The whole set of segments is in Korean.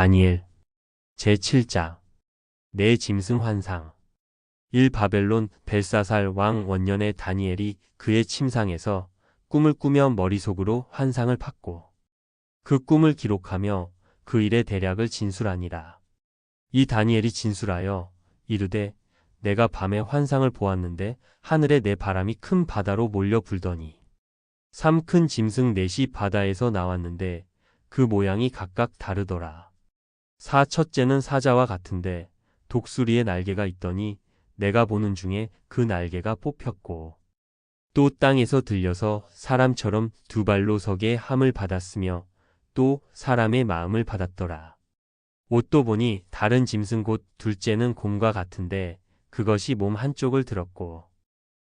다니엘 제7장 내 짐승 환상 1 바벨론 벨사살 왕 원년의 다니엘이 그의 침상에서 꿈을 꾸며 머릿속으로 환상을 팠고 그 꿈을 기록하며 그 일의 대략을 진술하니라. 이 다니엘이 진술하여 이르되 내가 밤에 환상을 보았는데 하늘에 내 바람이 큰 바다로 몰려 불더니 삼 큰 짐승 넷이 바다에서 나왔는데 그 모양이 각각 다르더라. 사 첫째는 사자와 같은데 독수리의 날개가 있더니 내가 보는 중에 그 날개가 뽑혔고 또 땅에서 들려서 사람처럼 두 발로 서게 함을 받았으며 또 사람의 마음을 받았더라. 옷도 보니 다른 짐승 곧 둘째는 곰과 같은데 그것이 몸 한쪽을 들었고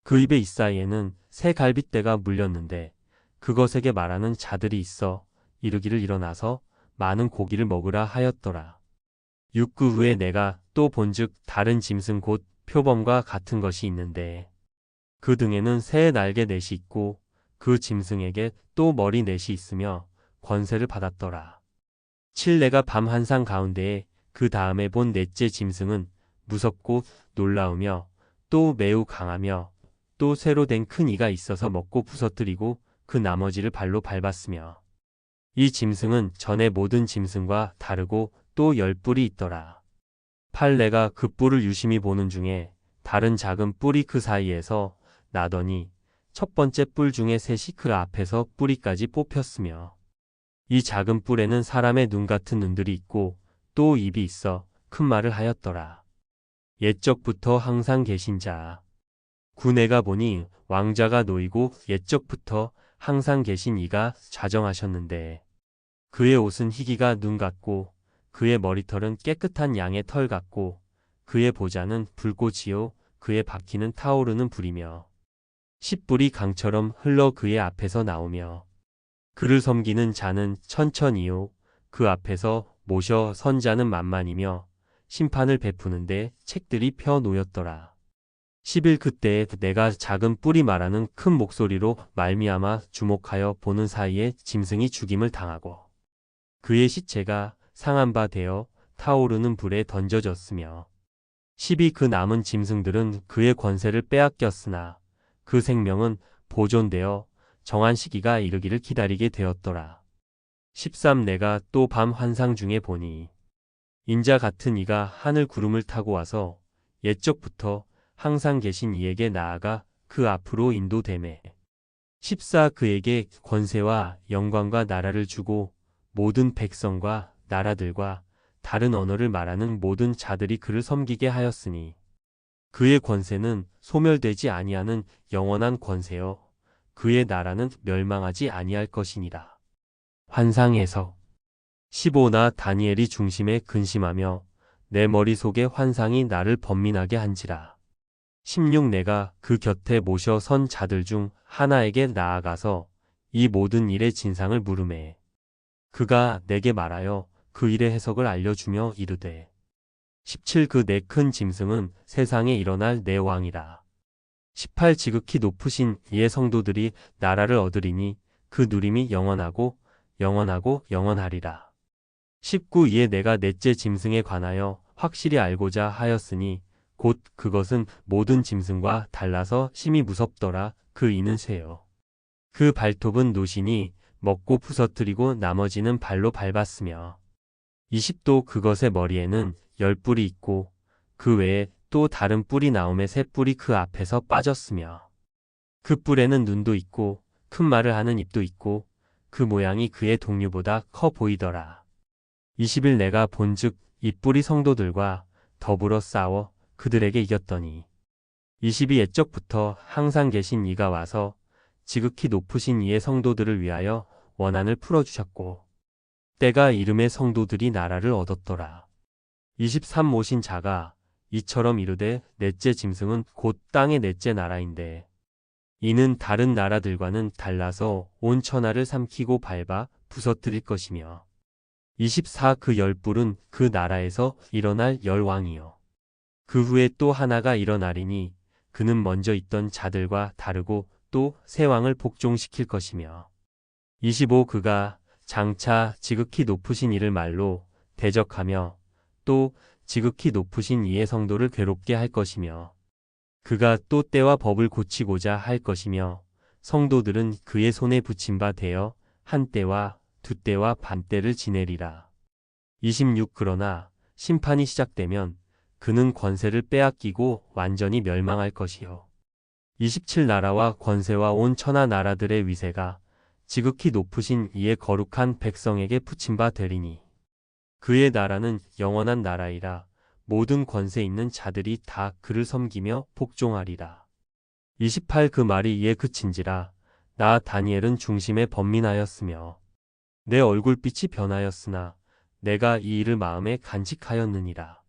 그 입의 이사이에는 새 갈빗대가 물렸는데 그것에게 말하는 자들이 있어 이르기를 일어나서 많은 고기를 먹으라 하였더라. 육구 후에 내가 또 본즉 다른 짐승 곧 표범과 같은 것이 있는데 그 등에는 새 날개 넷이 있고 그 짐승에게 또 머리 넷이 있으며 권세를 받았더라. 칠레가 밤 한상 가운데에 그 다음에 본 넷째 짐승은 무섭고 놀라우며 또 매우 강하며 또 새로 된 큰 이가 있어서 먹고 부서뜨리고 그 나머지를 발로 밟았으며 이 짐승은 전의 모든 짐승과 다르고 또 열 뿔이 있더라. 팔레가 그 뿔을 유심히 보는 중에 다른 작은 뿔이 그 사이에서 나더니 첫 번째 뿔 중에 셋이 그 앞에서 뿌리까지 뽑혔으며 이 작은 뿔에는 사람의 눈 같은 눈들이 있고 또 입이 있어 큰 말을 하였더라. 옛적부터 항상 계신 자. 구내가 보니 왕자가 놓이고 옛적부터 항상 계신 이가 좌정하셨는데 그의 옷은 희기가 눈 같고 그의 머리털은 깨끗한 양의 털 같고 그의 보좌는 불꽃이요 그의 바퀴는 타오르는 불이며 십불이 강처럼 흘러 그의 앞에서 나오며 그를 섬기는 자는 천천히요 그 앞에서 모셔 선 자는 만만이며 심판을 베푸는데 책들이 펴 놓였더라. 10일 그때에 내가 작은 뿔이 말하는 큰 목소리로 말미암아 주목하여 보는 사이에 짐승이 죽임을 당하고 그의 시체가 상한 바 되어 타오르는 불에 던져졌으며 10이 그 남은 짐승들은 그의 권세를 빼앗겼으나 그 생명은 보존되어 정한 시기가 이르기를 기다리게 되었더라. 13 내가 또 밤 환상 중에 보니 인자 같은 이가 하늘 구름을 타고 와서 옛적부터 항상 계신 이에게 나아가 그 앞으로 인도되매 14 그에게 권세와 영광과 나라를 주고 모든 백성과 나라들과 다른 언어를 말하는 모든 자들이 그를 섬기게 하였으니 그의 권세는 소멸되지 아니하는 영원한 권세요 그의 나라는 멸망하지 아니할 것이니라. 환상에서 15나 다니엘이 중심에 근심하며 내 머릿속에 환상이 나를 번민하게 한지라. 16 내가 그 곁에 모셔 선 자들 중 하나에게 나아가서 이 모든 일의 진상을 물음에 그가 내게 말하여 그 일의 해석을 알려주며 이르되 17 그 내 큰 짐승은 세상에 일어날 내 왕이라. 18 지극히 높으신 이의 성도들이 나라를 얻으리니 그 누림이 영원하고 영원하고 영원하리라. 19 이에 내가 넷째 짐승에 관하여 확실히 알고자 하였으니 곧 그것은 모든 짐승과 달라서 심히 무섭더라 그 이는 쇠요. 그 발톱은 노신이 먹고 부서뜨리고 나머지는 발로 밟았으며 20도 그것의 머리에는 열 뿔이 있고 그 외에 또 다른 뿔이 나오매 새 뿔이 그 앞에서 빠졌으며 그 뿔에는 눈도 있고 큰 말을 하는 입도 있고 그 모양이 그의 동류보다 커 보이더라. 20일 내가 본즉 이 뿔이 성도들과 더불어 싸워 그들에게 이겼더니 22 옛적부터 항상 계신 이가 와서 지극히 높으신 이의 성도들을 위하여 원한을 풀어주셨고 때가 이름의 성도들이 나라를 얻었더라. 23 모신 자가 이처럼 이르되 넷째 짐승은 곧 땅의 넷째 나라인데 이는 다른 나라들과는 달라서 온 천하를 삼키고 밟아 부서뜨릴 것이며 24 그 열불은 그 나라에서 일어날 열왕이요 그 후에 또 하나가 일어나리니 그는 먼저 있던 자들과 다르고 또 새 왕을 복종시킬 것이며 25 그가 장차 지극히 높으신 이를 말로 대적하며 또 지극히 높으신 이의 성도를 괴롭게 할 것이며 그가 또 때와 법을 고치고자 할 것이며 성도들은 그의 손에 붙임 바 되어 한 때와 두 때와 반 때를 지내리라. 26 그러나 심판이 시작되면 그는 권세를 빼앗기고 완전히 멸망할 것이요. 27 나라와 권세와 온 천하 나라들의 위세가 지극히 높으신 이의 거룩한 백성에게 붙임 바 되리니 그의 나라는 영원한 나라이라 모든 권세 있는 자들이 다 그를 섬기며 복종하리라. 28 그 말이 이에 그친지라 나 다니엘은 중심에 번민하였으며 내 얼굴빛이 변하였으나 내가 이 일을 마음에 간직하였느니라.